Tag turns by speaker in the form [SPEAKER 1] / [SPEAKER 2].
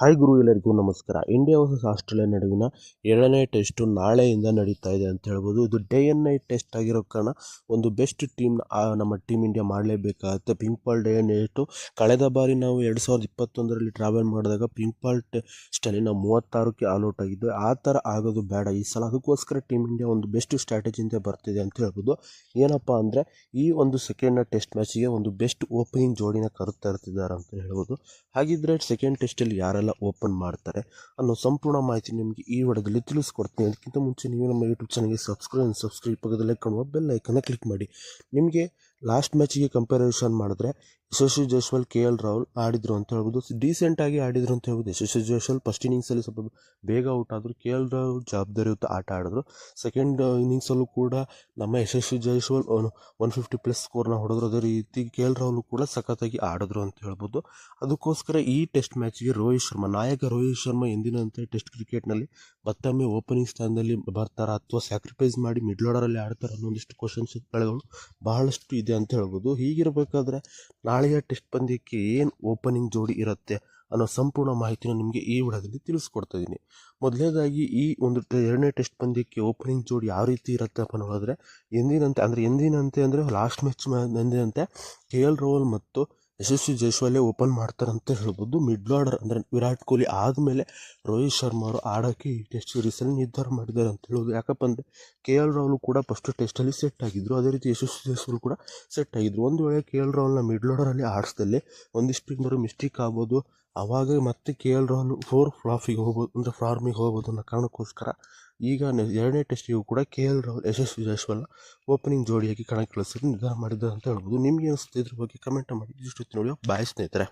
[SPEAKER 1] Hi ಗುರು ಎಲ್ಲರಿಗೂ ನಮಸ್ಕಾರ. India versus Australia ನಡುವಿನ ಎರಡನೇ ಟೆಸ್ಟು ನಾಳೆಯಿಂದ ನಡೀತಾ ಇದೆ ಅಂತ ಹೇಳ್ಬೋದು. ಇದು ಡೇ ಆ್ಯಂಡ್ ನೈಟ್ ಟೆಸ್ಟ್ ಆಗಿರೋ ಕಾರಣ ಒಂದು ಬೆಸ್ಟ್ ಟೀಮ್ ನಮ್ಮ team India ಮಾಡಲೇಬೇಕಾಗುತ್ತೆ. Pink ball day and night ಕಳೆದ ಬಾರಿ ನಾವು ಎರಡು ಸಾವಿರದ ಇಪ್ಪತ್ತೊಂದರಲ್ಲಿ ಟ್ರಾವೆಲ್ ಮಾಡಿದಾಗ ಪಿಂಪಾಲ್ ಟೆಸ್ಟಲ್ಲಿ ನಾವು ಮೂವತ್ತಾರಕ್ಕೆ ಆಲ್ಔಟ್ ಆಗಿದ್ದು, ಆ ಥರ ಆಗೋದು ಬೇಡ. ಈ ಸಲ ಅದಕ್ಕೋಸ್ಕರ ಟೀಮ್ ಇಂಡಿಯಾ ಒಂದು ಬೆಸ್ಟ್ ಸ್ಟ್ರಾಟಜಿಯಿಂದ ಬರ್ತಿದೆ ಅಂತ ಹೇಳ್ಬೋದು. ಏನಪ್ಪ ಅಂದರೆ, ಈ ಒಂದು ಸೆಕೆಂಡ್ನ ಟೆಸ್ಟ್ ಮ್ಯಾಚಿಗೆ ಒಂದು ಬೆಸ್ಟ್ ಓಪನಿಂಗ್ ಜೋಡಿನ ಕರುತ್ತಾ ಇರ್ತಿದ್ದಾರೆ ಅಂತ ಹೇಳ್ಬೋದು. ಹಾಗಿದ್ರೆ ಸೆಕೆಂಡ್ ಟೆಸ್ಟಲ್ಲಿ ಯಾರೆಲ್ಲ ಓಪನ್ ಮಾಡ್ತಾರೆ. ಅನ್ನೋ ಸಂಪೂರ್ಣ ಮಾಹಿತಿ ನಿಮಗೆ ಈ ವಿಡಿಯೋದಲ್ಲಿ ತಿಳಿಸ್ಕೊಡ್ತೀನಿ. ಅದಕ್ಕಿಂತ ಮುಂಚೆ ನೀವು ನಮ್ಮ ಯೂಟ್ಯೂಬ್ ಚಾನಲ್ಗೆ ಸಬ್ಸ್ಕ್ರೈಬ್ ಸಬ್ಸ್ಕ್ರೈಬ್ ಪಕ್ಕದಲ್ಲೇ ಕಾಣುವ ಬೆಲ್ ಐಕನ್ನ ಕ್ಲಿಕ್ ಮಾಡಿ. ನಿಮಗೆ ಲಾಸ್ಟ್ ಮ್ಯಾಚಿಗೆ ಕಂಪ್ಯಾರಿಸನ್ ಮಾಡಿದ್ರೆ ಯಶಸ್ವಿ ಜೈಸ್ವಾಲ್ ಕೆ ಎಲ್ ರಾಹುಲ್ ಆಡಿದ್ರು ಅಂತ ಹೇಳ್ಬೋದು. ಡೀಸೆಂಟಾಗಿ ಆಡಿದ್ರು ಅಂತ ಹೇಳ್ಬೋದು. ಯಶಸ್ವಿ ಜೈಸ್ವಾಲ್ ಫಸ್ಟ್ ಇನ್ನಿಂಗ್ಸಲ್ಲಿ ಸ್ವಲ್ಪ ಬೇಗ ಔಟ್ ಆದರು. ಕೆ ಎಲ್ ರಾಹುಲ್ ಜವಾಬ್ದಾರಿಯುತ ಆಟ ಆಡಿದ್ರು. ಸೆಕೆಂಡ್ ಇನ್ನಿಂಗ್ಸಲ್ಲೂ ಕೂಡ ನಮ್ಮ Yashasvi Jaiswal one fifty plus ಸ್ಕೋರ್ನ ಹೊಡೆದ್ರು. ಅದೇ ರೀತಿ ಕೆ ಎಲ್ ರಾಹುಲ್ ಕೂಡ ಸಖತ್ತಾಗಿ ಆಡಿದ್ರು ಅಂತ ಹೇಳ್ಬೋದು. ಅದಕ್ಕೋಸ್ಕರ ಈ ಟೆಸ್ಟ್ ಮ್ಯಾಚ್ಗೆ ರೋಹಿತ್ ಶರ್ಮಾ, ನಾಯಕ ರೋಹಿತ್ ಶರ್ಮಾ ಎಂದಿನಂತೆ ಟೆಸ್ಟ್ ಕ್ರಿಕೆಟ್ನಲ್ಲಿ ಮತ್ತೊಮ್ಮೆ ಓಪನಿಂಗ್ ಸ್ಥಾನದಲ್ಲಿ ಬರ್ತಾರ ಅಥವಾ ಸ್ಯಾಕ್ರಿಫೈಸ್ ಮಾಡಿ ಮಿಡ್ಲ್ ಆರ್ಡರಲ್ಲಿ ಆಡ್ತಾರೆ ಅನ್ನೊಂದಿಷ್ಟು ಕ್ವಶನ್ಸ್ಗಳು ಬಹಳಷ್ಟು ಇದೆ. ಅಂತ ಹೇಳ್ಬೋದು. ಹೀಗಿರಬೇಕಾದ್ರೆ ನಾಳೆಯ ಟೆಸ್ಟ್ ಪಂದ್ಯಕ್ಕೆ ಏನು ಓಪನಿಂಗ್ ಜೋಡಿ ಇರುತ್ತೆ ಅನ್ನೋ ಸಂಪೂರ್ಣ ಮಾಹಿತಿನ ನಿಮಗೆ ಈ ವಿಡಿಯೋದಲ್ಲಿ ತಿಳಿಸ್ಕೊಡ್ತಾ ಇದ್ದೀನಿ ಮೊದಲನೇದಾಗಿ ಈ ಒಂದು ಎರಡನೇ ಟೆಸ್ಟ್ ಪಂದ್ಯಕ್ಕೆ ಓಪನಿಂಗ್ ಜೋಡಿ ಯಾವ ರೀತಿ ಇರುತ್ತೆ ಇರುತ್ತಪ್ಪ ನೋಡಿದ್ರೆ ಎಂದಿನಂತೆ, ಅಂದರೆ ಎಂದಿನಂತೆ ಅಂದರೆ ಲಾಸ್ಟ್ ಮ್ಯಾಚ್ ಎಂದಿನಂತೆ ಕೆ ಎಲ್ ರಾಹುಲ್ ಮತ್ತು ಯಶಸ್ವಿ ಜೈಶ್ವಾಲೇ ಓಪನ್ ಮಾಡ್ತಾರಂತ ಹೇಳ್ಬೋದು. ಮಿಡ್ಲ್ ಆರ್ಡರ್ ಅಂದರೆ ವಿರಾಟ್ ಕೊಹ್ಲಿ ಆದಮೇಲೆ ರೋಹಿತ್ ಶರ್ಮಾ ಅವರು ಆಡೋಕ್ಕೆ ಈ ಟೆಸ್ಟ್ ಸೀರೀಸಲ್ಲಿ ನಿರ್ಧಾರ ಮಾಡಿದ್ದಾರೆ ಅಂತ ಹೇಳ್ಬೋದು. ಯಾಕಪ್ಪ ಅಂದರೆ ಕೆ ಎಲ್ ರಾಹುಲ್ ಕೂಡ ಫಸ್ಟ್ ಟೆಸ್ಟಲ್ಲಿ ಸೆಟ್ ಆಗಿದ್ದರು ಅದೇ ರೀತಿ ಯಶಸ್ವಿ ಜೈಸ್ವಾಲ್ ಕೂಡ ಸೆಟ್ ಆಗಿದ್ದರು ಒಂದು ವೇಳೆ ಕೆ ಎಲ್ ರಾಹುಲ್ನ ಮಿಡ್ಲ್ ಆರ್ಡರಲ್ಲಿ ಆಡಿಸ್ದಲ್ಲಿ ಒಂದಿಷ್ಟು ಮಿಸ್ಟೇಕ್ ಆಗ್ಬೋದು. ಆವಾಗ ಮತ್ತೆ ಕೆ ಎಲ್ ರಾಹುಲ್ ಫೋರ್ ಫ್ಲಾಫಿಗೆ ಹೋಗ್ಬೋದು, ಅಂದರೆ ಫಾರ್ಮಿಗೆ ಹೋಗ್ಬೋದು ಅನ್ನೋ ಕಾರಣಕ್ಕೋಸ್ಕರ ಈಗ ಎರಡನೇ ಟೆಸ್ಟಿಗೂ ಕೂಡ K L Rahul Yashasvi Jaiswal opening ಜೋಡಿಯಾಗಿ ಕಣಕ್ಕೆ ಇಳಿಸೋದು ನಿರ್ಧಾರ ಮಾಡಿದ್ದಾರೆ ಅಂತ ಹೇಳ್ಬೋದು. ನಿಮಗೆ ಅನಿಸುತ್ತೆ ಇದ್ರ ಬಗ್ಗೆ ಕಮೆಂಟ್ ಮಾಡಿ. ಇಷ್ಟು ನೋಡಿ ಬಾಯ್ ಸ್ನೇಹಿತರೆ.